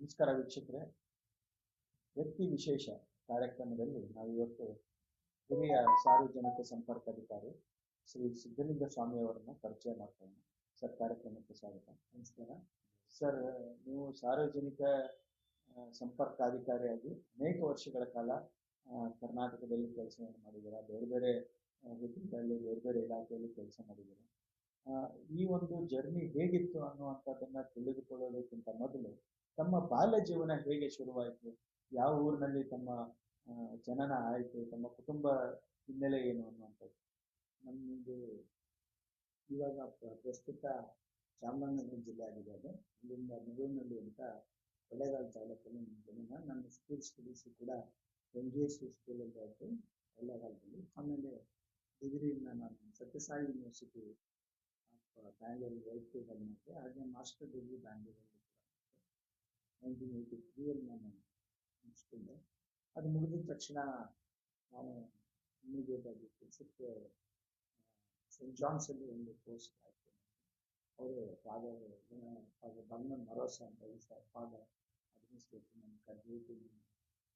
ನಮಸ್ಕಾರ ವೀಕ್ಷಕರೇ. ವ್ಯಕ್ತಿ ವಿಶೇಷ ಕಾರ್ಯಕ್ರಮದಲ್ಲಿ ನಾವು ಇವತ್ತು ಹಿರಿಯ ಸಾರ್ವಜನಿಕ ಸಂಪರ್ಕ ಅಧಿಕಾರಿ ಶ್ರೀ ಸಿದ್ದಲಿಂಗ ಸ್ವಾಮಿ ಅವರನ್ನು ಪರಿಚಯ ಮಾಡ್ತೇನೆ ಸರ್, ಕಾರ್ಯಕ್ರಮಕ್ಕೆ ಸ್ವಾಗತ. ನಮಸ್ಕಾರ. ಸರ್, ನೀವು ಸಾರ್ವಜನಿಕ ಸಂಪರ್ಕ ಅಧಿಕಾರಿಯಾಗಿ ಅನೇಕ ವರ್ಷಗಳ ಕಾಲ ಕರ್ನಾಟಕದಲ್ಲಿ ಕೆಲಸವನ್ನು ಮಾಡಿದ್ದೀರಾ? ಬೇರೆ ಬೇರೆ ಹುದ್ದೆಗಳಲ್ಲಿ ಬೇರೆ ಬೇರೆ ಇಲಾಖೆಯಲ್ಲಿ ಕೆಲಸ ಮಾಡಿದ್ದೀರಾ? ಈ ಒಂದು ಜರ್ನಿ ಹೇಗಿತ್ತು ಅನ್ನುವಂಥದ್ದನ್ನ ತಿಳಿದುಕೊಳ್ಳೋದಕ್ಕಿಂತ ಮೊದಲು ತಮ್ಮ ಬಾಲ್ಯ ಜೀವನ ಹೇಗೆ ಶುರುವಾಯಿತು? ಯಾವ ಊರಿನಲ್ಲಿ ತಮ್ಮ ಜನನ ಆಯಿತು? ತಮ್ಮ ಕುಟುಂಬ ಹಿನ್ನೆಲೆ ಏನು ಅನ್ನುವಂಥದ್ದು. ನಮ್ಮದು ಇವಾಗ ಪ್ರಸ್ತುತ ಚಾಮರಾಜನಗರ ಜಿಲ್ಲೆ ಆಗಿದೆ ಅದು. ಇಲ್ಲಿಂದ ಮಗುವಿನಲ್ಲಿ ಅಂತ ಕೊಳ್ಳೇಗಾಲ ತಾಲೂಕಲ್ಲಿ ಜನ್ಮ ನನ್ನ ಸ್ಕೂಲ್ ಸ್ಟಡೀಸ್ ಕೂಡ ಎನ್ ಜಿ ಎಸ್ ಸ್ಕೂಲಲ್ಲಿ ಆಯಿತು. ಕೊಳ್ಳೇಗಾಲದಲ್ಲಿ ಆಮೇಲೆ ಡಿಗ್ರಿಯಿಂದ ನಾನು ಸತ್ಯಸಾಯಿ ಯೂನಿವರ್ಸಿಟಿ ಆಫ್ ಬ್ಯಾಂಗ್ಳೂರು ವೈದ್ಯದಲ್ಲಿ ಮಾಡಿದೆ ಹಾಗೆ ಮಾಸ್ಟರ್ ಡಿಗ್ರಿ ಬ್ಯಾಂಗ್ಳೂರಲ್ಲಿ ನೈನ್ಟೀನ್ ಏಯ್ಟಿ ತ್ರೀಯಲ್ಲಿ ನಾನು ಮುಗಿಸ್ಕೊಂಡೆ ಅದು ಮುಗಿದ ತಕ್ಷಣ ನಾನು ಇಮಿಡಿಯೇಟ್ ಆಗಿ ಕೆಲಸಕ್ಕೆ ಸೆಂಟ್ ಜಾನ್ಸ್ ಅಲ್ಲಿ ಒಂದು ಪೋಸ್ಟ್ ಆಯ್ತು ಅವರು ಫಾದರ್ ಫಾದರ್ ಬಮ್ಮನ್ ಮರೋಸ ಅಂತ ಹೇಳಿ ಸರ್ ಫಾದರ್ ಅಡ್ಮಿನಿಸ್ಟ್ರೇಷನ್ ನಮ್ಮ ಕರ್ನಾಟಕ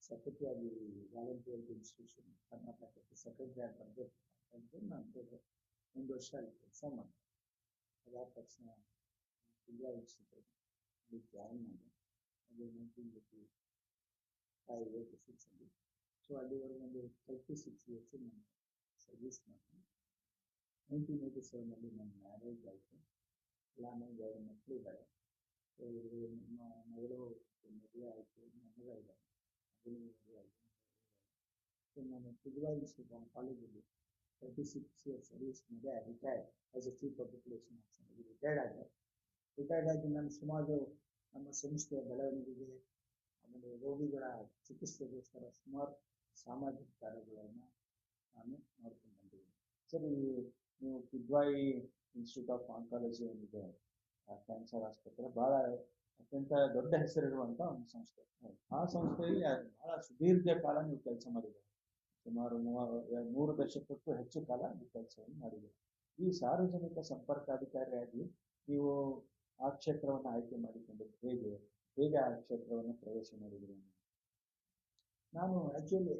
ಸೆಕ್ರೆಟರಿ ಆಗಿ ವಾಲಂಟಿಯರ್ ಇನ್ಸ್ಟಿಟ್ಯೂಷನ್ ಕರ್ನಾಟಕಕ್ಕೆ ಸೆಕ್ರೆಟರಿ ಆಗಿ ಬರಬೇಕು ಅಂತ ನಾನು ಹೋದೆ ಒಂದು ವರ್ಷ ಅಲ್ಲಿ ಕೆಲಸ ಮಾಡಿದೆ ಅದಾದ ತಕ್ಷಣ ಜಿಲ್ಲಾ ಇನ್ಸ್ಟಿಟ್ಯೂಟ್ ಅಲ್ಲಿ ಜಾಯಿನ್ ಮಾಡಿದೆ ಅದು ನೈನ್ಟೀನ್ ಏಯ್ಟಿ ಫೈವ್ ಏಯ್ಟಿ ಸಿಕ್ಸಲ್ಲಿ ಸೊ ಅಲ್ಲಿವರೆಗೆ ಒಂದು ತರ್ಟಿ ಸಿಕ್ಸ್ ಇಯರ್ಸ್ ನಾನು ಸರ್ವಿಸ್ ಮಾಡಿದೆ ನೈನ್ಟೀನ್ ಏಯ್ಟಿ ಸೆವೆನಲ್ಲಿ ನನ್ನ ಮ್ಯಾರೇಜ್ ಆಯಿತು ಎಲ್ಲ ನನಗೆ ಎರಡು ಮಕ್ಕಳಿದ್ದಾರೆ ಸೊ ಇವರು ನಮ್ಮ ಮಗಳು ಮದುವೆ ಆಯಿತು ಮಗ ಇದ್ದಾರೆ ಮಗಳು ಮದುವೆ ಆಯಿತು ಸೊ ನಾನು ತ್ರಿಪುರಾ ಇನ್ಸ್ಟಿಟ್ಯೂಟ್ ಕಾಲೇಜಲ್ಲಿ ತರ್ಟಿ ಸಿಕ್ಸ್ ಇಯರ್ಸ್ ಸರ್ವಿಸ್ ಮೇಲೆ retired as a chief public relation officer retired ಆಗಿದೆ ರಿಟೈರ್ಡ್ ಆಗಿ ನಾನು ಸುಮಾರು ನಮ್ಮ ಸಂಸ್ಥೆಯ ಬೆಳವಣಿಗೆಗೆ, ಆಮೇಲೆ ರೋಗಿಗಳ ಚಿಕಿತ್ಸೆಗೋಸ್ಕರ ಸುಮಾರು ಸಾಮಾಜಿಕ ಕಾರ್ಯಗಳನ್ನು ನಾನು ನೋಡ್ಕೊಂಡು ಬಂದಿದ್ದೀನಿ. ಸರ್ ನೀವು ಕಿದ್ವಾಯಿ ಇನ್ಸ್ಟಿಟ್ಯೂಟ್ ಆಫ್ ಆಂಕಾಲಜಿ ಏನಿದೆ ಕ್ಯಾನ್ಸರ್ ಆಸ್ಪತ್ರೆ, ಬಹಳ ಅತ್ಯಂತ ದೊಡ್ಡ ಹೆಸರಿರುವಂತ ಒಂದು ಸಂಸ್ಥೆ. ಆ ಸಂಸ್ಥೆಯಲ್ಲಿ ಬಹಳ ಸುದೀರ್ಘ ಕಾಲ ನೀವು ಕೆಲಸ ಮಾಡಿದ್ದೀರಿ. ಸುಮಾರು ಮೂವ- ಮೂರು ದಶಕಕ್ಕೂ ಹೆಚ್ಚು ಕಾಲ ನೀವು ಕೆಲಸವನ್ನು ಮಾಡಿದ್ದೀರಿ. ಈ ಸಾರ್ವಜನಿಕ ಸಂಪರ್ಕ ಅಧಿಕಾರಿಯಾಗಿ ನೀವು ಆ ಕ್ಷೇತ್ರವನ್ನು ಆಯ್ಕೆ ಮಾಡಿಕೊಂಡು ಹೇಗೆ ಹೇಗೆ ಆ ಕ್ಷೇತ್ರವನ್ನು ಪ್ರವೇಶ ಮಾಡಿದ್ರು? ನಾನು ಆ್ಯಕ್ಚುಲಿ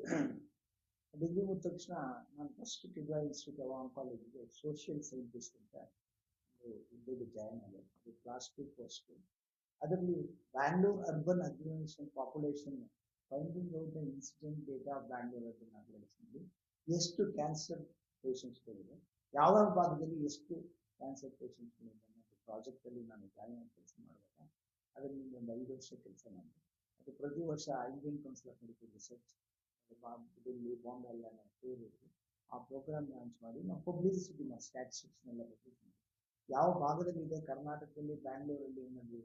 ಡಿಗ್ರಿ ಮುಗಿದ ತಕ್ಷಣ ನಾನು ಫಸ್ಟ್ ಟಿಗ್ರಾ ಇನ್ಸ್ಟಿಟ್ಯೂಟ್ ಆಫ್ ಆಂಕಾಲಜಿಗೆ ಸೋಷಿಯಲ್ ಸೈಂಟಿಸ್ಟ್ ಅಂತ ಒಂದು ಹುದ್ದೆಗೆ ಜಾಯ್ನ್ ಆಗಿದೆ ಅದು ಕ್ಲಾಸ್ ಟು ಪೋಸ್ಟ್ ಅದರಲ್ಲಿ Bangalore urban aggregation population finding out the incident data of Bangalore urban ಅಗ್ರಿಗೇಷನ್ಲಿ ಎಷ್ಟು ಕ್ಯಾನ್ಸರ್ ಪೇಷಂಟ್ಸ್ಗಳಿದೆ ಯಾವ ಭಾಗದಲ್ಲಿ ಎಷ್ಟು ಕ್ಯಾನ್ಸರ್ ಪೇಷಂಟ್ಸ್ಗಳಿದೆ ಅನ್ನೋದು ಪ್ರಾಜೆಕ್ಟಲ್ಲಿ ನಾನು ಜಾಯಿನ್ ಕೆಲಸ ಮಾಡುವಾಗ ಅದರಲ್ಲಿ ಒಂದು ಐದು ವರ್ಷ ಕೆಲಸ ಮಾಡಿದೆ. ಅದು ಪ್ರತಿ ವರ್ಷ Indian council of medical research Delhi Bombay ಎಲ್ಲ ಇದ್ವಿ ಆ ಪ್ರೋಗ್ರಾಮ್ ಲಾಂಚ್ ಮಾಡಿ ನಾವು ಪಬ್ಲಿಸಿಟಿ ಮಾಡಿ ಸ್ಟ್ಯಾಟಿಸ್ಟಿಕ್ಸ್ನೆಲ್ಲ ಪಬ್ಲಿಷ್ ಮಾಡಿ ಯಾವ ಭಾಗದಲ್ಲಿ ಇದೆ ಕರ್ನಾಟಕದಲ್ಲಿ, ಬ್ಯಾಂಗ್ಳೂರಲ್ಲಿ ನಮಗೆ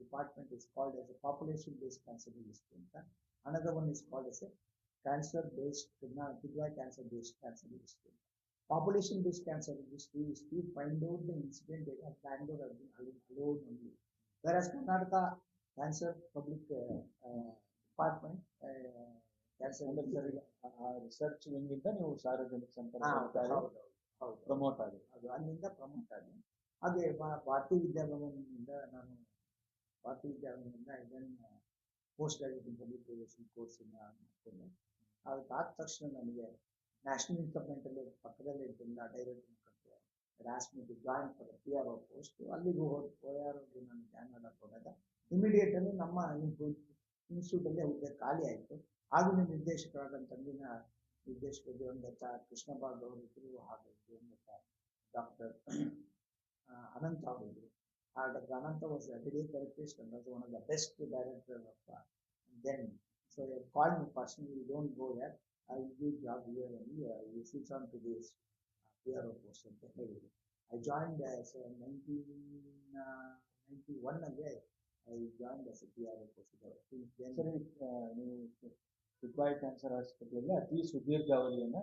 department is called S A population based cancer registry ಅಂತ. Another one is called S A cancer based Kidwai cancer based cancer registry population cancer registry is to find out the incident data of Bangalore alone only. Whereas Karnataka Cancer Public uh, uh, Department, uh, Cancer research wing ಇಂದ ನೀವು ಸಾರ್ವಜನಿಕ ಹೌದು. Promote ಆಗಿ ಅದು ಅಲ್ಲಿಂದ promote ಆಗಿ ಹಾಗೆ ಭಾರತೀಯ ವಿದ್ಯಾಭವನದಿಂದ ನಾನು ಭಾರತೀಯ ವಿದ್ಯಾಭವನದಿಂದ ಇದನ್ನು ಪೋಸ್ಟ್ ಗ್ರಾಜುಯೇಟ್ ಪಬ್ಲಿಕ್ ರಿಲೇಷನ್ ಕೋರ್ಸನ್ನು ಮಾಡ್ಕೊಂಡೆ ಅದಾದ ತಕ್ಷಣ ನನಗೆ ನ್ಯಾಷನಲ್ ಇನ್ಕಮ್ ಅಲ್ಲಿ ಪಕ್ಕದಲ್ಲಿ ಇದ್ದಿಂದ ಡೈರೆಕ್ಟ್ ಮುಖಾಂತರ Raas me to join for P R O post ಅಲ್ಲಿಗೂ ಹೋಗಿ ಓ ಆರ್ ನಾನು ಜಾಯ್ನ್ ಮಾಡಕ್ಕೆ ಹೋದಾಗ ಇಮಿಡಿಯೇಟ್ ಅಲ್ಲಿ ನಮ್ಮ ಇನ್ಸ್ಟಿಟ್ಯೂಟ್ ಅಲ್ಲಿ ಹುದ್ದೆ ಖಾಲಿ ಆಯಿತು. ಆಗಿನ ನಿರ್ದೇಶಕರಾದಂಥ ಅಂದಿನ ನಿರ್ದೇಶಕ ದಿವಂಗತ ಕೃಷ್ಣ ಬಾಬು ಅವರಿದ್ರು ಹಾಗೂ ದಿವಂಗತ doctor Ananta ಅವರಿದ್ರು doctor Anantha was very therapist and one of the best director of then so call me personally don't go your I give job here only you switch on to this P R O post ಅಂತ ಹೇಳಿದ್ರು I join nineteen ninety ಒನ್ನಲ್ಲಿ I join S P R ಆ, ನೀವು Kidwai cancer ಆಸ್ಪತ್ರೆಯಲ್ಲಿ ಅತಿ ಸುದೀರ್ಘಾವಧಿಯನ್ನ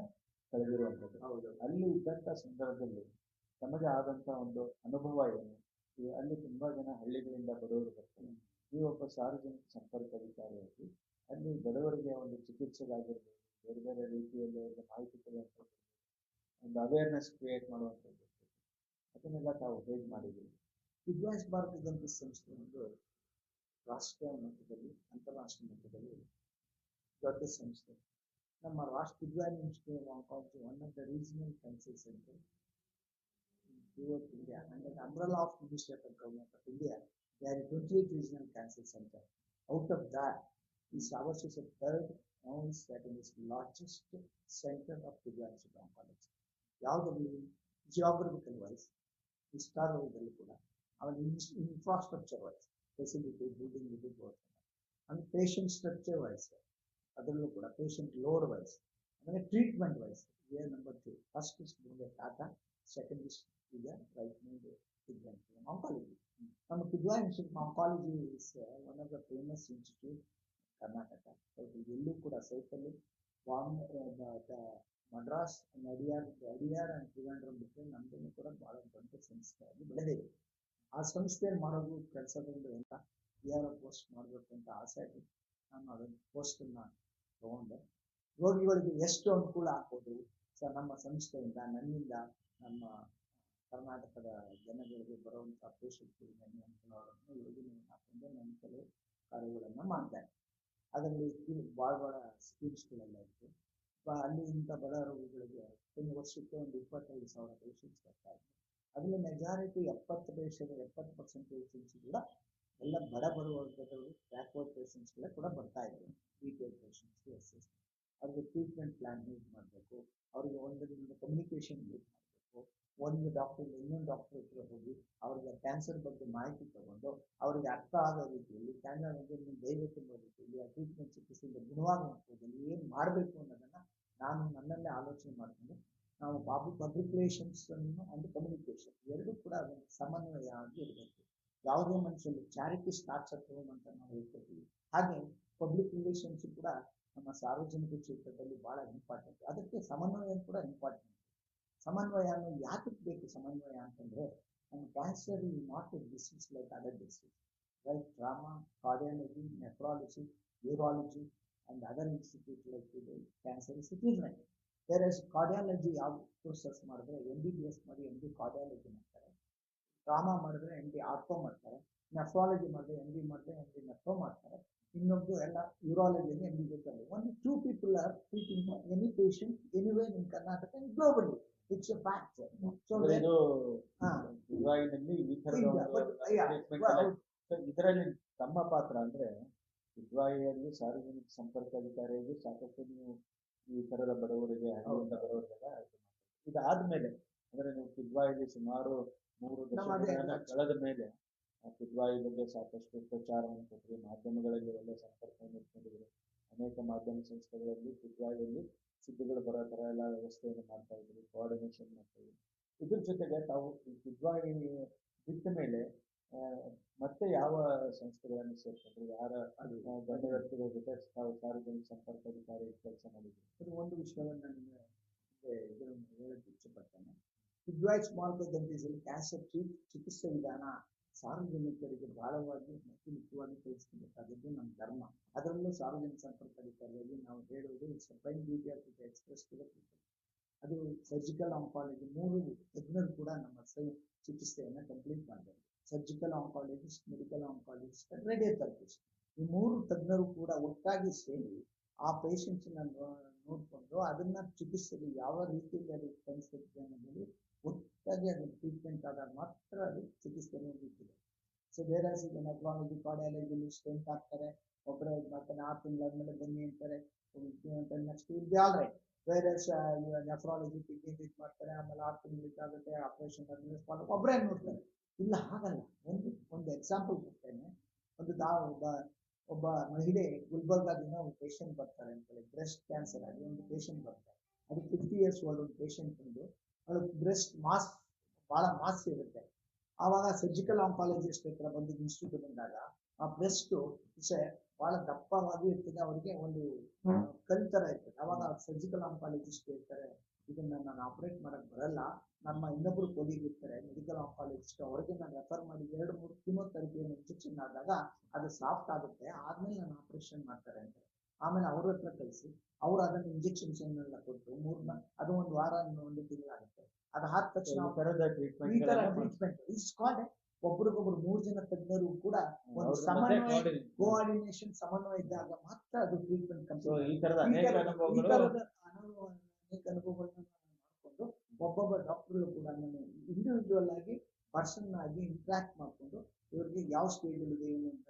ಕಳೆದಿರುವಂಥದ್ದು ಹೌದು. ಅಲ್ಲಿ ಇದ್ದಂಥ ಸಂದರ್ಭದಲ್ಲಿ ತಮಗೆ ಆದಂತ ಒಂದು ಅನುಭವ ಏನು? ಈ ಅಲ್ಲಿ ತುಂಬಾ ಜನ ಹಳ್ಳಿಗಳಿಂದ ಬಡವರು ಬರ್ತಾರೆ. ಈ ಒಬ್ಬ ಸಾರ್ವಜನಿಕ ಸಂಪರ್ಕಾಧಿಕಾರಿಯಾಗಿ ಅಲ್ಲಿ ಬಡವರಿಗೆ ಒಂದು ಚಿಕಿತ್ಸೆಗಾಗಿರ್ಬೋದು ಬೇರೆ ಬೇರೆ ರೀತಿಯಲ್ಲಿ ಅವ್ರಿಗೆ ಮಾಹಿತಿ ಕೊಡುವಂಥದ್ದು ಒಂದು ಅವೇರ್ನೆಸ್ ಕ್ರಿಯೇಟ್ ಮಾಡುವಂಥದ್ದು ಅದನ್ನೆಲ್ಲ ತಾವು ಹೇಗೆ ಮಾಡಿದ್ದೀವಿ ವಿದ್ವಾಂಸ್ ಭಾರತ ಸಂಸ್ಥೆ ಒಂದು ರಾಷ್ಟ್ರೀಯ ಮಟ್ಟದಲ್ಲಿ ಅಂತಾರಾಷ್ಟ್ರೀಯ ಮಟ್ಟದಲ್ಲಿ ದೊಡ್ಡ ಸಂಸ್ಥೆ. ನಮ್ಮ ರಾಷ್ಟ್ರ ವಿಜ್ಞಾನ institute of one of the regional centre throughout India India the umbrella of Ministry of India of India, there are 28 regional cancer center. Out of that, is ours is a third most that is largest center of pediatric oncology. ಯಾವುದರಲ್ಲಿ geographical wise ವಿಸ್ತಾರದಲ್ಲಿ ಕೂಡ ಅವನ infrastructure wise facility building ಇದು ಆಮೇಲೆ patient structure wise ಅದರಲ್ಲೂ ಕೂಡ patient load wise ಆಮೇಲೆ treatment wise year number two first is ಮುಂದೆ ಟಾಟಾ ಸೆಕೆಂಡ್ ಇಸ್ ಈಗ ರೈಟ್ ಮುಂದೆ ಆಂಕಾಲಜಿ ನಮ್ಮ Kidwai institute oncology is one of the famous institute Karnataka. ಹೌದು ಎಲ್ಲೂ ಕೂಡ ಸೌತಲ್ಲಿ ಬಾಂಬೆ ಮಡ್ರಾಸ್ ಅಡಿಯಾರ್ ಅಡಿಯಾರ್ ಅಂಡ್ ತ್ರಿವೇಂದ್ರಂ ಬಿಟ್ಟರೆ ನಮ್ಮದನ್ನು ಕೂಡ ಬಹಳ ದೊಡ್ಡ ಸಂಸ್ಥೆಯಾಗಿ ಬೆಳೆದಿದೆ. ಆ ಸಂಸ್ಥೆಯಲ್ಲಿ ಮಾಡೋದು ಕೆಲಸದಿಂದ ಎಲ್ಲ ಯಾರ ಪೋಸ್ಟ್ ಮಾಡಬೇಕು ಅಂತ ಆಸೆ ಆಗಿ ನಾನು ಅದನ್ನು ಪೋಸ್ಟನ್ನು ತಗೊಂಡೆ. ರೋಗಿಗಳಿಗೆ ಎಷ್ಟು ಅನುಕೂಲ ಆಗ್ಬೋದು? ಸರ್, ನಮ್ಮ ಸಂಸ್ಥೆಯಿಂದ, ನನ್ನಿಂದ, ನಮ್ಮ ಕರ್ನಾಟಕದ ಜನಗಳಿಗೆ ಬರುವಂಥ ಪೇಷಂಟ್ಗಳಿಗೆ ಅನುಕೂಲವನ್ನು ಯೋಜನೆಯನ್ನು ಹಾಕೊಂಡು ನನ್ನ ಕೆಲವು ಕಾರ್ಯಗಳನ್ನು ಮಾಡ್ತಾರೆ. ಅದರಲ್ಲಿ ಇದು ಭಾಳ ಭಾಳ ಸ್ಕೀಮ್ಸ್ಗಳೆಲ್ಲ ಇತ್ತು. ಅಲ್ಲಿ ಅಲ್ಲಿಂದ ಬಡ ರೋಗಿಗಳಿಗೆ ಒಂದು ವರ್ಷಕ್ಕೆ ಒಂದು ಇಪ್ಪತ್ತೈದು ಸಾವಿರ ಪೇಷಂಟ್ಸ್ ಬರ್ತಾ ಇದ್ರು ಅದರಲ್ಲಿ ಮೆಜಾರಿಟಿ ಎಪ್ಪತ್ತು ಪೇಷಂಟ್ ಎಪ್ಪತ್ತು ಪರ್ಸೆಂಟ್ ಪೇಷಂಟ್ಸ್ ಕೂಡ ಎಲ್ಲ ಬಡ ಬರುವ ವರ್ಗದವರು ಬ್ಯಾಕ್ವರ್ಡ್ ಪೇಷಂಟ್ಸ್ಗಳೇ ಕೂಡ ಬರ್ತಾ ಇದ್ರು. ಬಿ ಪಿ ಎಲ್ ಪೇಷಂಟ್ಸ್ಗೆ ಎಸ್ ಎಸ್ ಅವ್ರಿಗೆ ಟ್ರೀಟ್ಮೆಂಟ್ ಪ್ಲಾನ್ ಯೂಸ್ ಮಾಡಬೇಕು. ಅವ್ರಿಗೆ ಒಂದರಿಂದ ಕಮ್ಯುನಿಕೇಷನ್ ಯೂಸ್ ಮಾಡಬೇಕು. ಒಂದು ಡಾಕ್ಟರ್ ಇನ್ನೊಂದು ಡಾಕ್ಟರ್ ಹತ್ರ ಹೋಗಿ ಅವ್ರಿಗೆ ಕ್ಯಾನ್ಸರ್ ಬಗ್ಗೆ ಮಾಹಿತಿ ತಗೊಂಡು ಅವ್ರಿಗೆ ಅರ್ಥ ಆಗೋ ರೀತಿಯಲ್ಲಿ ಕ್ಯಾನ್ಸರ್ ಬಗ್ಗೆ ನೀವು ಧೈರ್ಯ ತುಂಬೋ ರೀತಿಯಲ್ಲಿ ಆ ಟ್ರೀಟ್ಮೆಂಟ್ ಚಿಕಿತ್ಸೆಯಿಂದ ಗುಣವಾಗಿ ಮಾಡ್ಬೋದು ಏನು ಮಾಡಬೇಕು ಅನ್ನೋದನ್ನ ನಾನು ನನ್ನಲ್ಲೇ ಆಲೋಚನೆ ಮಾಡಿಕೊಂಡು ನಾವು ಬಾಬು ಪಬ್ಲಿಕ್ ರಿಲೇಷನ್ಸ್ ಅನ್ನು ಅಂಡ್ ಕಮ್ಯುನಿಕೇಷನ್ ಎರಡೂ ಕೂಡ ಅದನ್ನು ಸಮನ್ವಯ ಆಗಿ ಇರಬೇಕು. ಯಾವುದೇ ಮನುಷ್ಯಲ್ಲಿ ಚಾರಿಟಿ ಸ್ಟಾರ್ಟ್ಸ್ ಅಟ್ ಹೋಮ್ ಅಂತ ನಾವು ಹೇಳ್ಕೊತೀವಿ. ಹಾಗೆ ಪಬ್ಲಿಕ್ ರಿಲೇಷನ್ಸ್ ಕೂಡ ನಮ್ಮ ಸಾರ್ವಜನಿಕ ಕ್ಷೇತ್ರದಲ್ಲಿ ಬಹಳ ಇಂಪಾರ್ಟೆಂಟ್ ಅದಕ್ಕೆ ಸಮನ್ವಯ ಕೂಡ ಇಂಪಾರ್ಟೆಂಟ್ ಸಮನ್ವಯ ಅನ್ನೋದು ಯಾತಕ್ಕೆ ಬೇಕು ಸಮನ್ವಯ ಅಂತಂದ್ರೆ ನಮ್ಮ ಕ್ಯಾನ್ಸರ್ ಈ not a disease like other disease like trauma cardiology nephrology urology and other institute like ಇದು ಕ್ಯಾನ್ಸರ್ ಇಸ್ ಟ್ರೀಟ್ಮೆಂಟ್ ಬೇರೆ ಕಾರ್ಡಿಯಾಲಜಿ ಯಾವ ಪ್ರೋಸೆಸ್ ಮಾಡಿದ್ರೆ ಎಂ ಬಿ ಬಿ ಎಸ್ ಮಾಡಿ ಎಂ ಬಿ ಕಾರ್ಡಿಯಾಲಜಿ ಮಾಡ್ತಾರೆ. ಡ್ರಾಮಾ ಮಾಡಿದ್ರೆ ಎಂ ಬಿ ಆರ್ಥೋ ಮಾಡ್ತಾರೆ. Nephrology ಮಾಡಿದ್ರೆ M B ಮಾಡಿದ್ರೆ ಎಂ ಬಿ ನೆಫ್ರೋ ಮಾಡ್ತಾರೆ. ಇನ್ನೊಂದು ಎಲ್ಲ ಯೂರಾಲಜಿಯಲ್ಲಿ ಎಂ ಬಿ ಬೇಕಲ್ಲಿ one two people are treating any patient anywhere in Karnataka globally it's a fact so ಇದು ಇದರಲ್ಲಿ ತಮ್ಮ ಪಾತ್ರ ಅಂದ್ರೆ ವಿದ್ವಾಯಿಯಲ್ಲಿ ಸಾರ್ವಜನಿಕ ಸಂಪರ್ಕ ಅಧಿಕಾರಿಗಳು ಸಾಕಷ್ಟು ನೀವು ಈ ತರದ ಬಡವರಿಗೆ ಹಳ್ಳಿಯಿಂದ ಬಡವರಿಗೆಲ್ಲ. ಇದಾದ್ಮೇಲೆ ಅಂದ್ರೆ ನೀವು ಕಿದ್ವಾಯಿಲಿ ಸುಮಾರು ಮೂರು ದಶಕಗಳನ್ನ ಕಳೆದ ಮೇಲೆ ಆ ಕಿದ್ವಾಯಿ ಬಗ್ಗೆ ಸಾಕಷ್ಟು ಪ್ರಚಾರವನ್ನು ಕೊಟ್ಟರಿ ಮಾಧ್ಯಮಗಳಲ್ಲಿ ಒಳ್ಳೆ ಸಂಪರ್ಕವನ್ನು ಇಟ್ಕೊಂಡಿದ್ರು ಅನೇಕ ಮಾಧ್ಯಮ ಸಂಸ್ಥೆಗಳಲ್ಲಿ ಕಿದ್ವಾಯಿಯಲ್ಲಿ ಸುದ್ದಿಗಳು ಬರೋ ತರ ಎಲ್ಲ ವ್ಯವಸ್ಥೆಯನ್ನು ಮಾಡ್ತಾ ಇದ್ರು ಕೋಆರ್ಡಿನೇಷನ್ ಮಾಡ್ತಾ ಇದ್ರು. ಇದ್ರ ಜೊತೆಗೆ ತಾವು ಈ ಕಿದ್ವಾಯಿ ಬಿಟ್ಟ ಮೇಲೆ ಮತ್ತೆ ಯಾವ ಸಂಸ್ಥೆಗಳನ್ನು ಸೇರ್ಕೊಂಡ್ರಿ ಯಾರ ಗಣ್ಯ ವ್ಯಕ್ತಿಗಳ ಜೊತೆ ತಾವು ಸಾರ್ವಜನಿಕ ಸಂಪರ್ಕ ಅಧಿಕಾರಿ ಕೆಲಸ ಮಾಡಿದ್ರು ಒಂದು ವಿಷಯವನ್ನ ಹೇಳಕ್ಕೆ ಇಚ್ಛೆಪಡ್ತೇನೆ ಕಿದ್ವಾಯ್ ಸ್ಮಾಲ್ ಪದ್ಧತಿಯಲ್ಲಿ ಕ್ಯಾನ್ಸರ್ ಟ್ರೀಟ್ ಚಿಕಿತ್ಸೆ ವಿಧಾನ ಸಾರ್ವಜನಿಕರಿಗೆ ಬಹಳವಾಗಿ ಮತ್ತು ಮುಖ್ಯವಾಗಿ ತಿಳಿಸ್ಕೊಬೇಕಾದದ್ದು ನಮ್ಮ ಧರ್ಮ. ಅದರಲ್ಲೂ ಸಾರ್ವಜನಿಕ ಸಂಪರ್ಕ ಅಧಿಕಾರಿಯಾಗಿ ನಾವು ಹೇಳುವುದು it's prime duty of the express ಕೂಡ ಅದು ಸರ್ಜಿಕಲ್ ಆಂಕಾಲಜಿ ಮೂರು ತಜ್ಞರು ಕೂಡ ನಮ್ಮ ಚಿಕಿತ್ಸೆಯನ್ನು ಕಂಪ್ಲೀಟ್ ಮಾಡಬೇಕು surgical oncologist medical oncologist radiotherapist ಈ ಮೂರು ತಜ್ಞರು ಕೂಡ ಒಟ್ಟಾಗಿ ಸೇರಿ ಆ ಪೇಷಂಟ್ಸ್ನ ನೋಡಿಕೊಂಡು ಅದನ್ನ ಚಿಕಿತ್ಸೆಗೆ ಯಾವ ರೀತಿಯಲ್ಲಿ ಅದು ಕಲಿಸುತ್ತೆ ಅನ್ನೋದು ಒಟ್ಟಾಗಿ ಅದು ಟ್ರೀಟ್ಮೆಂಟ್ ಆದಾಗ ಮಾತ್ರ ಅದು ಚಿಕಿತ್ಸೆ ನೀಡುತ್ತಿದೆ ಸೊ ಬೇರೆ ಈಗ ನೆಫ್ರಾಲಜಿ ಕಾರ್ಡಿಯಾಲಜಿಲಿ ಸ್ಟೆಂಟ್ ಹಾಕ್ತಾರೆ ಒಬ್ಬರೇ ಇದು ಮಾಡ್ತಾರೆ ಆರು ತಿಂಗಳಾದ್ಮೇಲೆ ಬನ್ನಿ ಅಂತಾರೆ. Next will be all right ಬೇರೆ ನೆಫ್ರಾಲಜಿ ಕಿಡ್ನಿ ಇದು ಮಾಡ್ತಾರೆ, ಆಮೇಲೆ ಆರು ತಿಂಗಳಿಗಾಗುತ್ತೆ ಆಪರೇಷನ್ ಆದ್ಮೇಲೆ ಒಬ್ಬರೇ ನೋಡ್ತಾರೆ. ಇಲ್ಲ, ಹಾಗಲ್ಲ. ಒಂದು ಒಂದು ಎಕ್ಸಾಂಪಲ್ ಕೊಡ್ತೇನೆ. ಒಂದು ದಾ ಒಬ್ಬ ಮಹಿಳೆ ಗುಲ್ಬರ್ಗಾದಿಂದ ಒಂದು ಪೇಷಂಟ್ ಬರ್ತಾರೆ ಅಂತೇಳಿ ಬ್ರೆಸ್ಟ್ ಕ್ಯಾನ್ಸರ್ ಆಗಿ ಒಂದು ಪೇಷಂಟ್ ಬರ್ತಾರೆ. ಅದು ಫಿಫ್ಟಿ ಇಯರ್ಸ್ ಓಲ್ಡ್ ಒಂದು ಪೇಷಂಟ್ ಬಂದು ಅವಳು ಬ್ರೆಸ್ಟ್ ಮಾಸ್ ಬಹಳ ಮಾಸ್ ಇರುತ್ತೆ. ಆವಾಗ ಸರ್ಜಿಕಲ್ ಆಂಕಾಲಜಿಸ್ಟ್ ಹತ್ರ ಬಂದು ಇನ್ಸ್ಟಿಟ್ಯೂಟ್ ಬಂದಾಗ ಆ ಬ್ರೆಸ್ಟ್ ಬಹಳ ದಪ್ಪವಾಗಿ ಇರ್ತದೆ ಅವರಿಗೆ ಒಂದು ಕಲ್ ತರ ಇರ್ತದೆ. ಅವಾಗ ಸರ್ಜಿಕಲ್ ಆಂಕಾಲಜಿಸ್ಟ್ ಹೇಳ್ತಾರೆ ಇದನ್ನ ನಾನು ಆಪರೇಟ್ ಮಾಡಕ್ ಬರಲ್ಲ. ನಮ್ಮ ಇನ್ನೊಬ್ರು ಕೊಲೀಗ್ ಇರ್ತಾರೆ ಮೆಡಿಕಲ್ ಆಂಕಾಲಜಿಸ್ಟ್ ಅವ್ರಿಗೆ ನಾನು ರೆಫರ್ ಮಾಡಿ ಎರಡು ಮೂರು ಕಿಮೋಥೆರಪಿಯನ್ನು ಇಂಜೆಕ್ಷನ್ ಆದಾಗ ಅದು ಸಾಫ್ಟ್ ಆಗುತ್ತೆ. ಆದ್ಮೇಲೆ ನಾನು ಆಪರೇಷನ್ ಮಾಡ್ತಾರೆ ಅಂತ. ಆಮೇಲೆ ಅವ್ರ ಹತ್ರ ಕಳಿಸಿ ಅವ್ರು ಅದನ್ನ ಇಂಜೆಕ್ಷನ್ಸ್ ಎಲ್ಲ ಕೊಟ್ಟು ಮೂರ್ನ ಅದು ಒಂದು ವಾರ ಒಂದು ಒಂದು ತಿಂಗಳಾಗುತ್ತೆ. ಅದು ಆದ ತಕ್ಷಣ ಟ್ರೀಟ್ಮೆಂಟ್ ಈ ಒಬ್ರಿಗೊಬ್ರು ಮೂರ್ ಜನ ತಜ್ಞರು ಕೂಡ ಒಂದು ಸಮನ್ವಯ ಕೋಆರ್ಡಿನೇಷನ್ ಸಮನ್ವಯ ಇದ್ದಾಗ ಮಾತ್ರ ಅದು ಟ್ರೀಟ್ಮೆಂಟ್ ಕಂಪ್ಲೀಟ್ ಈ ತರದ ಅನುಭವಗಳು ಅನುಭವ ಅನೇಕ ಅನುಭವಗಳನ್ನ ಮಾಡಿಕೊಂಡು ಒಬ್ಬೊಬ್ಬ ಡಾಕ್ಟರ್ಗಳು ಕೂಡ ನಾನು ಇಂಡಿವಿಜುವಲ್ ಆಗಿ ಪರ್ಸನ್ ಆಗಿ ಇಂಟ್ರಾಕ್ಟ್ ಮಾಡ್ಕೊಂಡು ಇವ್ರಿಗೆ ಯಾವ ಸ್ಟೇಜ್ ಇದೆ ಏನು ಅಂತ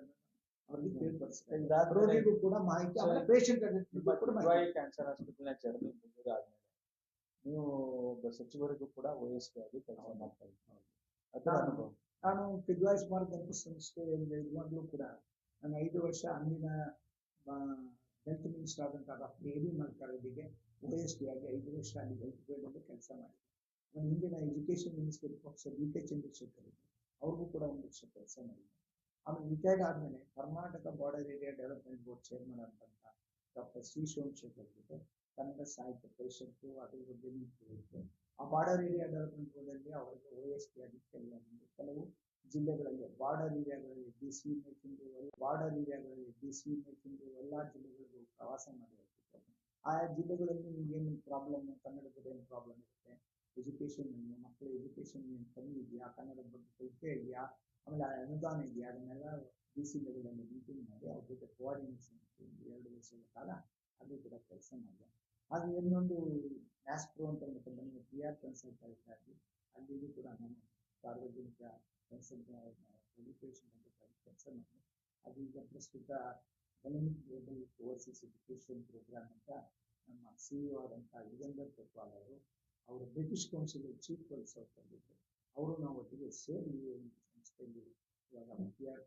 ಅವ್ರಿಗೆ ತಿಳಿಪಡಿಸ್ತಾರೆ ರೋಗಿಗೂ ಕೂಡ ಮಾಹಿತಿ ಆಮೇಲೆ ಪೇಷಂಟ್ ಕೂಡ ಕ್ಯಾನ್ಸರ್ ಹಾಸ್ಪಿಟಲ್ನ ಜರ್ನಿ ಮುಗಿದಾದ್ಮೇಲೆ ನೀವು ಒಬ್ಬ ಸಚಿವರಿಗೂ ಕೂಡ ವಯಸ್ಸು ಆಗಿ ಕೆಲಸ ಮಾಡ್ತಾ ಇದ್ದೀವಿ ಅದರ ನಾನು- ಅನುಭವ. ನಾನು ಸಂಸ್ಥೆ ಮಾರ್ಗದರ್ಶನ ಸಂಸ್ಥೆಯಲ್ಲಿ ಇರುವಾಗಲೂ ಕೂಡ ನಾನು ಐದು ವರ್ಷ ಅಂದಿನ health minister doctor A B ಮಲ್ಕಾರೆಡ್ಡಿಗೆ O S D ಆಗಿ ಐದು ವರ್ಷ ಅಲ್ಲಿ ಬೋರ್ಡಲ್ಲಿ ಕೆಲಸ ಮಾಡಿದೆ ನಾನು ಹಿಂದಿನ education minister professor B K Chandrashekhar ಅವ್ರಿಗೂ ಕೂಡ ಒಂದು ವರ್ಷ ಕೆಲಸ ಮಾಡಿದ್ದೆ ಆಮೇಲೆ ರಿಟೈರ್ಡ್ ಆದ್ಮೇಲೆ Karnataka border area development board chairman ಅಂತಂತ ಡಾಕ್ಟರ್ ಶ್ರೀ ಸೋಮಶೇಖರ್ ಜೊತೆ ಕನ್ನಡ ಸಾಹಿತ್ಯ ಪರಿಷತ್ತು ಅದ್ರ ಬಗ್ಗೆ ನಿಂತಿರುತ್ತೆ ಆ ಬಾರ್ಡರ್ ಏರಿಯಾ ಡೆವಲಪ್ಮೆಂಟ್ ಬೋರ್ಡಲ್ಲಿ ಅವರಿಗೆ ಒ ಎಸ್ ಟಿ ಆಗಿ ಕೆಲವು ಜಿಲ್ಲೆಗಳಲ್ಲಿ ಬಾರ್ಡರ್ ಏರಿಯಾಗಳಲ್ಲಿ ಡಿ ಸಿ ಮೇಕಿಂಗ್ ಬಾರ್ಡರ್ ಏರಿಯಾಗಳಲ್ಲಿ ಡಿ ಸಿ ಮೇಕಿಂಗ್ ಎಲ್ಲಾ ಜಿಲ್ಲೆಗಳಿಗೂ ಪ್ರವಾಸ ಮಾಡಿರ್ತಿತ್ತು ಆಯಾ ಜಿಲ್ಲೆಗಳಲ್ಲಿ ಏನು ಪ್ರಾಬ್ಲಮ್ ಕನ್ನಡದ ಏನು ಪ್ರಾಬ್ಲಮ್ ಇರುತ್ತೆ? ಎಜುಕೇಶನ್ ಮಕ್ಕಳ ಎಜುಕೇಶನ್ ಏನು ಕಮ್ಮಿ ಇದೆಯಾ? ಕನ್ನಡದ ಬಗ್ಗೆ ಕಲಿಕೆ ಇದೆಯಾ? ಆಮೇಲೆ ಆ ಅನುದಾನ ಇದೆಯಾ? ಅದನ್ನೆಲ್ಲ ಡಿ ಸಿ ಲೆವೆಲಲ್ಲಿ ಮೀಟಿಂಗ್ ಮಾಡಿ, ಅವ್ರ ಜೊತೆ ಕೋಆರ್ಡಿನೇಷನ್ ಎರಡು ವರ್ಷಗಳ ಕಾಲ ಅದು ಕೂಡ ಕೆಲಸ ಮಾಡಿದೆ ಹಾಗೆ ಇನ್ನೊಂದು ನ್ಯಾಸ್ಪ್ರೋ ಅಂತ ಒಂದು ಕಂಪನಿ ಪಿ ಆರ್ ಕನ್ಸಲ್ಟ್ ಆಗಿ, ಅಲ್ಲಿಗೂ ಕೂಡ ನಾನು ಸಾರ್ವಜನಿಕ ಕನ್ಸಲ್ಟ್ ಎಜುಕೇಶನ್ ಅಂತ ಕೆಲಸ ಮಾಡಿದೆ. ಅದು ಈಗ ಪ್ರಸ್ತುತ ಗ್ಲೋಬಲ್ ಓವರ್ಸೀಸ್ ಎಜುಕೇಶನ್ ಪ್ರೋಗ್ರಾಮ್ ಅಂತ ನಮ್ಮ ಸಿ ಇ ಆದಂಥ ಯುಗಂಧರ್ ಕೊಟ್ವಾಲ್ ಅವರು ಅವರು ಬ್ರಿಟಿಷ್ ಕೌನ್ಸಿಲ್ ಚೀಫ್ ಪೊಲೀಸರ್ ತಂದಿದ್ರು ಅವರು ನಾವು ಒಟ್ಟಿಗೆ ಸೇರಿ ಸಂಸ್ಥೆಯಲ್ಲಿ ಇವಾಗ ಪಿ ಆರ್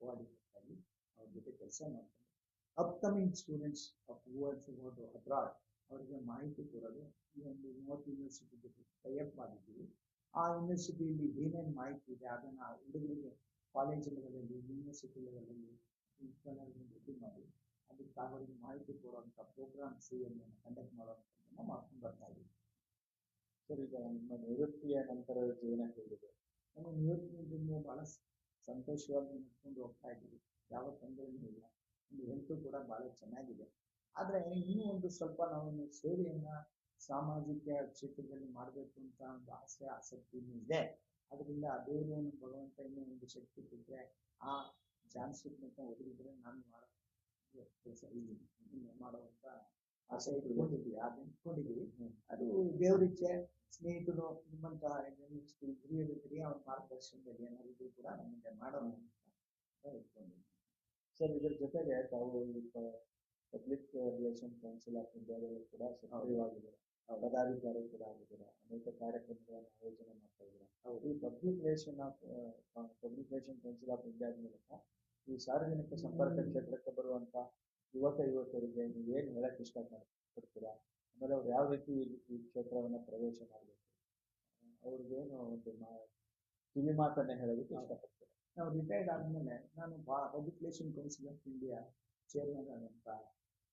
ಕೋಆರ್ಡಿನೇಟ್ ಆಗಿ ಅವ್ರ ಜೊತೆ ಕೆಲಸ ಮಾಡ್ತಾರೆ ಅಪ್ಕಮಿಂಗ್ ಸ್ಟೂಡೆಂಟ್ಸ್ ಆಫ್ ವರ್ಡ್ಸ್ ಓದು ಅಬ್ರಾಡ್ ಅವರಿಗೆ ಮಾಹಿತಿ ಕೊಡೋದು ಈ ಒಂದು ಮೂವತ್ತು ಯೂನಿವರ್ಸಿಟಿ ಜೊತೆ ಟೈಅಪ್ ಮಾಡಿದ್ದೀವಿ ಆ ಯೂನಿವರ್ಸಿಟಿಯಲ್ಲಿ ಏನೇನು ಮಾಹಿತಿ ಇದೆ ಅದನ್ನು ಹುಡುಗರಿಗೆ ಕಾಲೇಜ್ ಲೆವೆಲಲ್ಲಿ ಯೂನಿವರ್ಸಿಟಿ ಲೆವೆಲಲ್ಲಿ ಭೇಟಿ ಮಾಡಿ ಅದಕ್ಕೆ ಅವರಿಗೆ ಮಾಹಿತಿ ಕೊಡುವಂಥ ಪ್ರೋಗ್ರಾಮ್ಸ್ ಅನ್ನು ಕಂಡಕ್ಟ್ ಮಾಡುವಂಥದ್ದನ್ನು ಮಾಡ್ಕೊಂಡು ಬರ್ತಾ ಇದ್ದೀವಿ ಸರ್ ಈಗ ನಿಮ್ಮ ನಿವೃತ್ತಿಯ ನಂತರ ಜೀವನ ಹೇಗಿದೆ ನಮ್ಮ ನಿವೃತ್ತಿಯಿಂದ ಬಹಳ ಸಂತೋಷವಾಗಿ ನಡ್ಕೊಂಡು ಹೋಗ್ತಾ ಇದ್ದೀವಿ ಯಾವ ತೊಂದರೆನೂ ಇಲ್ಲ ಒಂದು ಹೆಲ್ತು ಕೂಡ ಬಹಳ ಚೆನ್ನಾಗಿದೆ ಆದರೆ ಇನ್ನೂ ಒಂದು ಸ್ವಲ್ಪ ನಾವು ಸೇವೆಯನ್ನ ಸಾಮಾಜಿಕ ಕ್ಷೇತ್ರದಲ್ಲಿ ಮಾಡಬೇಕು ಅಂತ ಒಂದು ಆಸೆ ಆಸಕ್ತಿ ಇದೆ ಅದರಿಂದ ನಮ್ಮ ಭಗವಂತ ಇನ್ನೂ ಒಂದು ಶಕ್ತಿ ಕೊಟ್ಟರೆ ಆ ಜಾನ್ಶಿಪ್ನಂತ ಒದಗಿದ್ರೆ ನಾನು ಮಾಡೋ ಕೆಲಸ ಇದ್ದೀನಿ ಮಾಡುವಂತ ಆಸೆ ಇಟ್ಕೊಂಡಿದ್ದೀವಿ ಅದು ಇಟ್ಕೊಂಡಿದ್ದೀವಿ ಅದು ದೇವರಿಚ್ಛೆ ಸ್ನೇಹಿತರು ನಿಮ್ಮಂತ ಹಿರಿಯರಿದ್ದೀರಿ ಅವ್ರ ಮಾರ್ಗದರ್ಶನದಲ್ಲಿ ಏನಾದ್ರು ಕೂಡ ನಮಗೆ ಮಾಡೋಣ ಅಂತ ಇಟ್ಕೊಂಡಿದ್ವಿ. ಸರ್ ಇದ್ರ ಜೊತೆಗೆ ತಾವು ಪಬ್ಲಿಕ್ ರಿಲೇಷನ್ ಕೌನ್ಸಿಲ್ ಆಫ್ ಇಂಡಿಯಾದಲ್ಲಿ ಕೂಡ ಸಕ್ರಿಯವಾಗಿದ್ದಾರೆ? ಪದಾಧಿಕಾರಿ ಕೂಡ ಆಗಿದ್ದಾರೆ? ಅನೇಕ ಕಾರ್ಯಕ್ರಮಗಳನ್ನು ಆಯೋಜನೆ ಮಾಡ್ತಾ ಇದ್ದೀರಾ? ಈ public relation of public relation council of ಇಂಡಿಯಾದ ಮೂಲಕ ಈ ಸಾರ್ವಜನಿಕ ಸಂಪರ್ಕ ಕ್ಷೇತ್ರಕ್ಕೆ ಬರುವಂತ ಯುವಕ ಯುವಕರಿಗೆ ಏನು ಹೇಳಕ್ ಇಷ್ಟಪಡ್ತೀರಾ? ಆಮೇಲೆ ಅವ್ರು ಯಾವ ರೀತಿ ಈ ಕ್ಷೇತ್ರವನ್ನು ಪ್ರವೇಶ ಮಾಡಬೇಕು? ಅವ್ರಿಗೇನು ಒಂದು ಕಿವಿ ಮಾತನ್ನ ಹೇಳೋದಕ್ಕೆ ಇಷ್ಟಪಡ್ತೀರಾ? ನಾವು ರಿಟೈರ್ಡ್ ಆದ್ಮೇಲೆ ನಾನು public relation council of India chairman ಆದಂಥ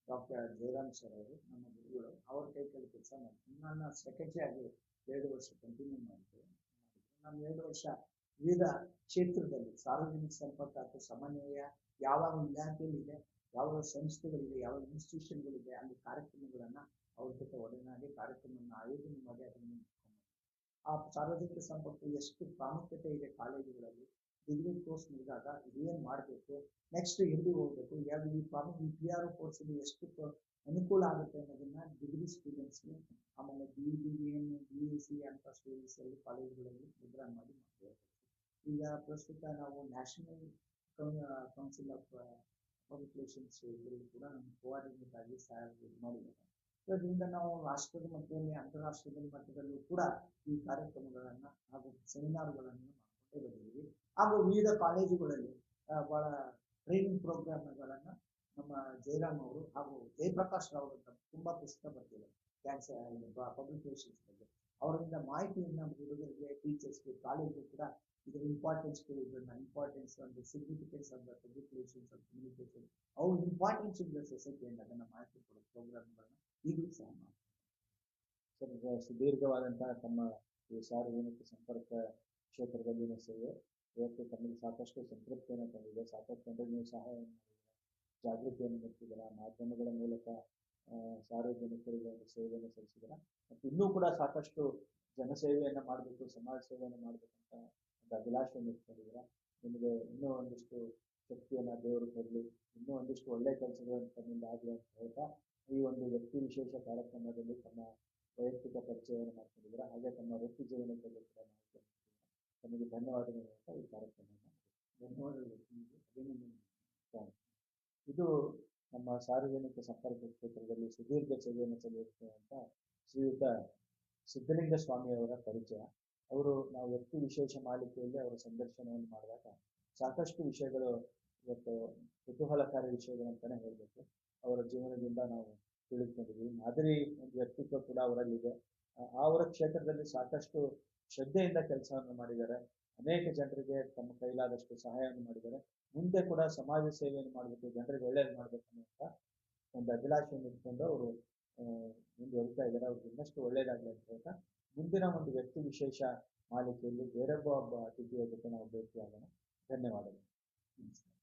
ಡಾಕ್ಟರ್ ಜಯರಾಮ್ ಸರ್ ಅವರು ನಮ್ಮ ಗುರುಗಳು ಅವ್ರ ಕೈ ಕೆಲ ಕೆಲಸ ಮಾಡ್ತೀನಿ. ನನ್ನ ಸೆಕ್ರೆಟರಿ ಆಗಿ ಎರಡು ವರ್ಷ ಕಂಟಿನ್ಯೂ ಮಾಡಿದ್ದೆ ನಾನು ಎರಡು ವರ್ಷ ವಿವಿಧ ಕ್ಷೇತ್ರದಲ್ಲಿ ಸಾರ್ವಜನಿಕ ಸಂಪರ್ಕ ಅಥವಾ ಸಮನ್ವಯ ಯಾವ ಇಲಾಖೆಯಲ್ಲಿದೆ, ಯಾವ ಸಂಸ್ಥೆಗಳಿದೆ, ಯಾವ ಇನ್ಸ್ಟಿಟ್ಯೂಷನ್ಗಳಿದೆ, ಅಲ್ಲಿ ಕಾರ್ಯಕ್ರಮಗಳನ್ನ ಅವ್ರ ಜೊತೆ ಒಡನಾಡಿ ಕಾರ್ಯಕ್ರಮವನ್ನು ಆಯೋಜನೆ ಮಾಡಿ ಅದನ್ನು ಆ ಸಾರ್ವಜನಿಕ ಸಂಪರ್ಕ ಎಷ್ಟು ಪ್ರಾಮುಖ್ಯತೆ ಇದೆ ಕಾಲೇಜುಗಳಲ್ಲಿ, ಡಿಗ್ರಿ ಕೋರ್ಸ್ ಮುಗಿದಾಗ ಇದೇನು ಮಾಡಬೇಕು ನೆಕ್ಸ್ಟ್ ಎಲ್ಲಿ ಹೋಗ್ಬೇಕು ಯಾವ ಈ ಪ್ರಾಮುಖ್ಯ ಪಿ ಆರ್ ಕೋರ್ಸಲ್ಲಿ ಎಷ್ಟು ಅನುಕೂಲ ಆಗುತ್ತೆ ಅನ್ನೋದನ್ನ ಡಿಗ್ರಿ ಸ್ಟೂಡೆಂಟ್ಸ್ಗೆ ಆಮೇಲೆ B B N B S C ಅಂತ ಸ್ಟೂಡೆಂಟ್ಸಲ್ಲಿ ಕಾಲೇಜುಗಳಲ್ಲಿ ಪ್ರೋಗ್ರಾಮ್ ಮಾಡಿ ಈಗ ಪ್ರಸ್ತುತ ನಾವು national council of public relations ಇದರಲ್ಲಿ ಕೂಡ ನಮ್ಮ ಕೋಆರ್ಡಿನೇಟ್ ಆಗಿ ಸಹಾಯ ಮಾಡಿದ್ದಾರೆ ಇದರಿಂದ ನಾವು ರಾಷ್ಟ್ರದ ಮಟ್ಟದಲ್ಲಿ ಅಂತಾರಾಷ್ಟ್ರೀಯ ಮಟ್ಟದಲ್ಲೂ ಕೂಡ ಈ ಕಾರ್ಯಕ್ರಮಗಳನ್ನ ಹಾಗೂ ಸೆಮಿನಾರ್ಗಳನ್ನು ಮಾಡ್ಕೊಂಡೇ ಹಾಗೂ ವಿವಿಧ ಕಾಲೇಜುಗಳಲ್ಲಿ ಬಹಳ ಟ್ರೈನಿಂಗ್ ಪ್ರೋಗ್ರಾಮ್ಗಳನ್ನ ನಮ್ಮ ಜಯರಾಮ್ ಅವರು ಹಾಗೂ ಜಯಪ್ರಕಾಶ್ ರಾವ್ ಅಂತ ತುಂಬಾ ಪುಸ್ತಕ ಬರ್ತಿದೆ ಕ್ಯಾನ್ಸರ್ ಪಬ್ಲಿಕ್ ಬಗ್ಗೆ ಅವರಿಂದ ಮಾಹಿತಿಯನ್ನ ಹುಡುಗರಿಗೆ ಟೀಚರ್ಸ್ಗೆ ಕಾಲೇಜು ಕೂಡ ಇದರ ಇಂಪಾರ್ಟೆನ್ಸ್ ಇದನ್ನ ಇಂಪಾರ್ಟೆನ್ಸ್ ಅಂದ್ರೆ significance public relations of communication ಅವು ಇಂಪಾರ್ಟೆನ್ಸ್ ಇನ್ ದ ಸೊಸೈಟಿ ಅಂತ ಅದನ್ನ ಮಾಹಿತಿ ಕೊಡೋ ಪ್ರೋಗ್ರಾಮ್ಗಳನ್ನ ಈಗಲೂ ಸಹ ಸರ್ ಸುದೀರ್ಘವಾದಂತಹ ತಮ್ಮ ಈ ಸಾರ್ವಜನಿಕ ಸಂಪರ್ಕ ಕ್ಷೇತ್ರದಲ್ಲಿನ ಸೇವೆ ಇವತ್ತು ತಮಗೆ ಸಾಕಷ್ಟು ಸಂತೃಪ್ತಿಯನ್ನು ತಂದಿದೆ ಸಾಕಷ್ಟು ಜನರಿಗೆ ನೀವು ಸಹಾಯ ಜಾಗೃತಿಯನ್ನು ಮೂಡಿಸಿದ್ದೀರಾ ಮಾಧ್ಯಮಗಳ ಮೂಲಕ ಸಾರ್ವಜನಿಕರಿಗೆ ಒಂದು ಸೇವೆಯನ್ನು ಸಲ್ಲಿಸಿದ್ದೀರಾ ಮತ್ತು ಇನ್ನೂ ಕೂಡ ಸಾಕಷ್ಟು ಜನಸೇವೆಯನ್ನು ಮಾಡಬೇಕು ಸಮಾಜ ಸೇವೆಯನ್ನು ಮಾಡಬೇಕಂತ ಅಭಿಲಾಷೆಯನ್ನು ಇಟ್ಕೊಂಡಿದ್ದೀರಾ ನಿಮಗೆ ಇನ್ನೂ ಒಂದಿಷ್ಟು ಶಕ್ತಿಯನ್ನು ದೇವರು ಕೊಡಲಿ. ಇನ್ನೂ ಒಂದಿಷ್ಟು ಒಳ್ಳೆ ಕೆಲಸಗಳನ್ನು ತಮ್ಮಿಂದ ಆಗಲಿ ಅಂತ ಹೇಳ್ತಾ ಈ ಒಂದು ವ್ಯಕ್ತಿ ವಿಶೇಷ ಕಾರ್ಯಕ್ರಮದಲ್ಲಿ ತಮ್ಮ ವೈಯಕ್ತಿಕ ಪರಿಚಯವನ್ನು ಮಾಡ್ಕೊಂಡಿದ್ದೀರಾ. ಹಾಗೆ ತಮ್ಮ ವೃತ್ತಿ ಜೀವನದಲ್ಲಿ ಕೂಡ ಮಾಹಿತಿ ತಮಗೆ ಧನ್ಯವಾದಗಳು ಅಂತ ಈ ಕಾರ್ಯಕ್ರಮವನ್ನು ಧನ್ಯವಾದಗಳು. ಅಭಿನಂದನೆ ಇದು ನಮ್ಮ ಸಾರ್ವಜನಿಕ ಸಂಪರ್ಕ ಕ್ಷೇತ್ರದಲ್ಲಿ ಸುದೀರ್ಘ ಸೇವೆಯನ್ನು ಸಲ್ಲಿಸುತ್ತಿರುವಂತಹ ಶ್ರೀಯುತ ಸಿದ್ಧಲಿಂಗ ಸ್ವಾಮಿಯವರ ಪರಿಚಯ. ಅವರು ನಾವು ವ್ಯಕ್ತಿ ವಿಶೇಷ ಮಾಲಿಕೆಯಲ್ಲಿ ಅವರ ಸಂದರ್ಶನವನ್ನು ಮಾಡಿದಾಗ ಸಾಕಷ್ಟು ವಿಷಯಗಳು ಇವತ್ತು ಕುತೂಹಲಕಾರಿ ವಿಷಯಗಳಂತಾನೆ ಹೇಳಬೇಕು. ಅವರ ಜೀವನದಿಂದ ನಾವು ತಿಳಿದುಕೊಂಡಿದ್ದೀವಿ. ಮಾದರಿ ಒಂದು ವ್ಯಕ್ತಿತ್ವ ಕೂಡ ಅವರಲ್ಲಿದೆ ಅವರ ಕ್ಷೇತ್ರದಲ್ಲಿ ಸಾಕಷ್ಟು ಶ್ರದ್ಧೆಯಿಂದ ಕೆಲಸವನ್ನು ಮಾಡಿದ್ದಾರೆ. ಅನೇಕ ಜನರಿಗೆ ತಮ್ಮ ಕೈಲಾದಷ್ಟು ಸಹಾಯವನ್ನು ಮಾಡಿದ್ದಾರೆ. ಮುಂದೆ ಕೂಡ ಸಮಾಜ ಸೇವೆಯನ್ನು ಮಾಡಬೇಕು, ಜನರಿಗೆ ಒಳ್ಳೆಯದು ಮಾಡಬೇಕು ಅಂತ ಒಂದು ಅಭಿಲಾಷೆಯನ್ನು ಇಟ್ಕೊಂಡು ಅವರು ಮುಂದೆ ಮುಂದುವರಿತಾ ಇದ್ದಾರೆ. ಅವ್ರಿಗೆ ಇನ್ನಷ್ಟು ಒಳ್ಳೇದಾಗಲಿ ಅಂತ ಹೇಳ್ತಾ ಮುಂದಿನ ಒಂದು ವ್ಯಕ್ತಿ ವಿಶೇಷ ಮಾಲಿಕೆಯಲ್ಲಿ ಬೇರೊಬ್ಬ ಒಬ್ಬ ಅತಿಥಿಯ ಜೊತೆ ನಾವು ಭೇಟಿಯಾಗೋಣ. ಧನ್ಯವಾದಗಳು. ನಮಸ್ಕಾರ.